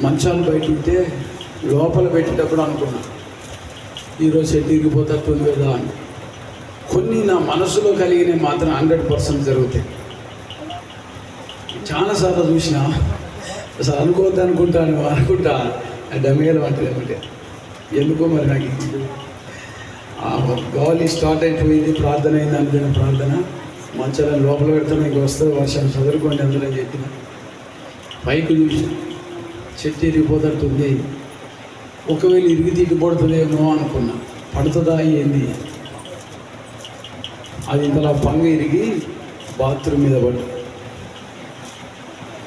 మంచాలు బయట ఉంటే లోపల పెట్టేటప్పుడు అనుకున్నా. ఈరోజు సెట్ ఇరిగిపోతుంది కదా అని. కొన్ని నా మనసులో కలిగిన మాత్రం హండ్రెడ్ పర్సెంట్ జరుగుతాయి. చాలాసార్లు చూసిన అసలు అనుకోవద్దు అనుకుంటాను అనుకుంటా డమేలు అంటే ఏమంటే? ఎందుకో మరి నాకు గాలి స్టార్ట్ అయిపోయింది ప్రార్థన అయింది అనుకున్న ప్రార్థన. మంచాలను లోపల పెడతాను ఇంక వస్తుంది వర్షం చదువుకోండి అందులో చెప్పిన. పైకి చూసి చెట్టు ఇరిగిపోతట్టుంది ఒకవేళ ఇరిగి తీటిపడుతుందేమో అనుకున్నా. పడుతుందా ఏంది? అది ఇంతలా పంగ ఇరిగి బాత్రూమ్ మీద పడ్డ.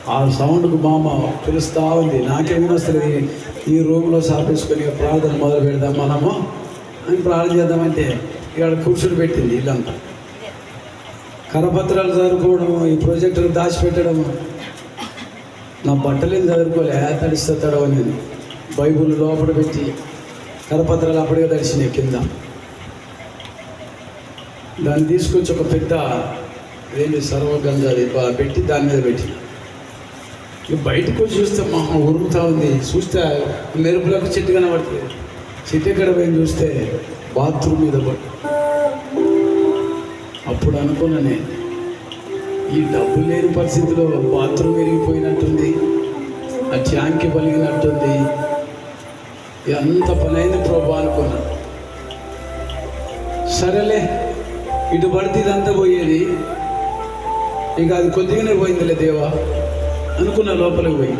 ఆ సౌండ్కు మామ పిలుస్తూ ఉంది. నాకేమైనా వస్తుంది ఈ రూమ్లో సాపేసుకొని ప్రార్థన మొదలు పెడదాం మనము అని ప్రార్థన చేద్దామంటే ఇక్కడ కూర్చుని పెట్టింది ఇల్లంతా. కరపత్రాలు చదువుకోవడము ఈ ప్రాజెక్టులు దాచిపెట్టడము. నా బట్టలేం చదువుకోలే తడిస్తే తడవని బైబుల్ లోపల పెట్టి కరపత్రాలు అప్పుడే తడిచినాయి కింద. దాన్ని తీసుకొచ్చి ఒక పెద్ద ఏంటి సర్వగంధాది పెట్టి దాని మీద పెట్టి. బయటకు వచ్చి చూస్తే మా ఉరుముతా ఉంది. చూస్తే మెరుపులకు చెట్టు కనబడుతుంది. చెట్టు ఎక్కడ పోయి చూస్తే బాత్రూమ్ మీద పట్టు అప్పుడు అనుకున్నా నేను. ఈ డబ్బు లేని పరిస్థితిలో బాత్రూమ్ విరిగిపోయినట్టుంది ఆ ట్యాంక్ పలిగినట్టుంది. ఎంత పనైంది ప్రభా అనుకున్నా. సరేలే ఇటు పడితే ఇదంతా పోయేది. ఇక అది కొద్దిగానే పోయిందిలే దేవా అనుకున్న లోపలికి పోయి.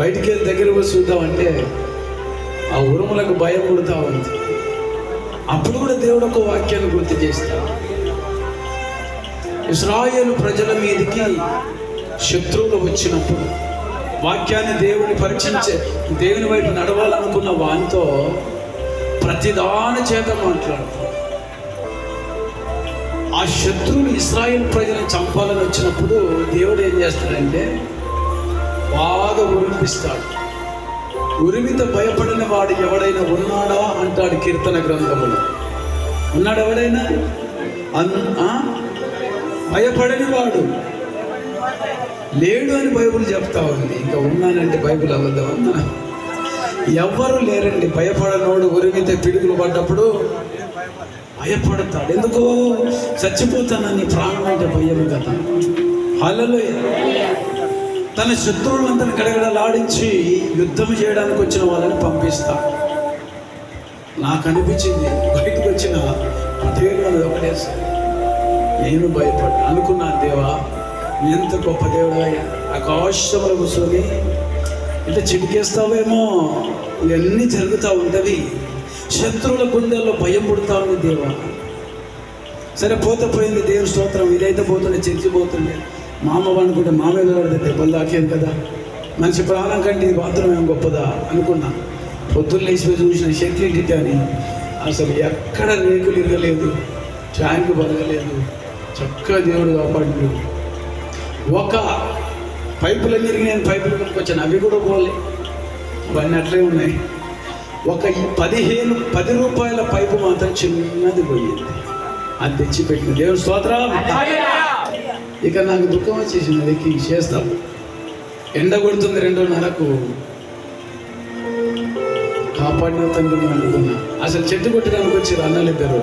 బయటికి వెళ్ళి దగ్గర పోయి చూద్దామంటే ఆ ఉరుములకు భయం పుడతా ఉంది. అప్పుడు కూడా దేవుడు ఒక వాక్యాన్ని గుర్తు చేస్తాడు. ఇస్రాయేలు ప్రజల మీదకి శత్రువులు వచ్చినప్పుడు వాక్యాన్ని దేవుని పరీక్షించే దేవుని వైపు నడవాలనుకున్న వానితో ప్రతిదాని చేత మాట్లాడతాడు ఆ శత్రువులు ఇస్రాయేల్ ప్రజలను చంపాలని వచ్చినప్పుడు దేవుడు ఏం చేస్తాడంటే బాగా ఉరిపిస్తాడు. ఉరిమిత భయపడిన వాడు ఎవడైనా ఉన్నాడా అంటాడు కీర్తన గ్రంథములు. ఉన్నాడు ఎవడైనా? అన్ ఆ? భయపడని వాడు. లేడు అని బైబుల్ చెప్తా ఉంది. ఇంకా ఉన్నానంటే బైబుల్ అబద్ధమన్నా ఎవ్వరు లేరండి. భయపడనోడు ఉరిమితే పిడుగులు పడ్డప్పుడు భయపడతాడు. ఎందుకో? చచ్చిపోతానని ప్రాణం అంటే భయం కదా. హలలో తన శత్రువులందరిని గడగడలాడించి యుద్ధం చేయడానికి వచ్చిన వాళ్ళని పంపిస్తా. నాకు అనిపించింది. బయటకు వచ్చిన పదివేలు మంది ఒకటే నేను భయపడ్డా. అనుకున్నాను దేవా ఎంత గొప్ప దేవుడు ఆకాశంలో కూర్చొని ఇట్లా చిటికేస్తావేమో ఇవన్నీ జరుగుతూ ఉంటవి. శత్రువుల గుండెల్లో భయం పుడతా ఉంది దేవా. సరే పోతే పోయింది దేవుని స్తోత్రం. ఇదైతే పోతుండే చర్చి పోతుండే. మామ అనుకుంటే మామయ్య పడితే దెబ్బలు దాకేది కదా. మనిషి ప్రాణం కంటే ఇది బాత్రూమ్ ఏం గొప్పదా? అనుకున్నా. పొద్దున్న లేచిపోయి చూసిన శక్తి ఇంటికి అని అసలు ఎక్కడ రేకులు ఇరగలేదు ట్యాంక్ బలగలేదు చక్కగా దేవుడు కాపాడు ఒక పైపులన్నీ నేను పైపులు కొనుక్కొచ్చాను. అవి కూడా పోలే. అవన్నీ అట్లే ఉన్నాయి. ఒక పదిహేను పది రూపాయల పైపు మాత్రం చిన్నది పోయింది. అది తెచ్చి దేవుడు స్తోత్రం. ఇక నాకు దుఃఖం వచ్చేసింది. అది చేస్తాం. ఎండ కొడుతుంది రెండున్నరకు కాపాడిన తండ్రి అనుకున్నా అసలు చెట్టు కొట్టడానికి వచ్చారు అన్నలు ఇద్దరు.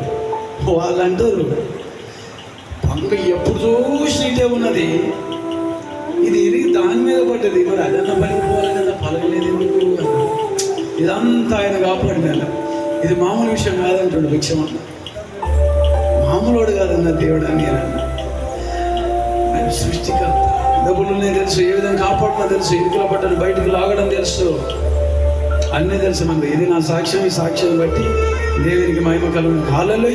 వాళ్ళు అంటారు పంక ఎప్పుడు చూసి ఉన్నది. ఇది ఇరిగి దాని మీద పడ్డది. మరి అదన్నా పలికిపోవాలి కదా పలకలేదు ఎందుకు? ఇదంతా ఆయన కాపాడిన ఇది మామూలు విషయం కాదంటాడు భిక్షమన్న. మామూలుడు కాదన్న దేవుడు అని ఆయన సృష్టికర్త. డబ్బులునే తెలుసు ఏ విధంగా కాపాడటం తెలుసు ఇరుకుల పట్టడం బయటకు లాగడం తెలుసు. అన్నీ తెలుసు మనకు. ఇది నా సాక్ష్యం ఈ సాక్ష్యం బట్టి దేవునికి మహిమ కలుగు కాలలో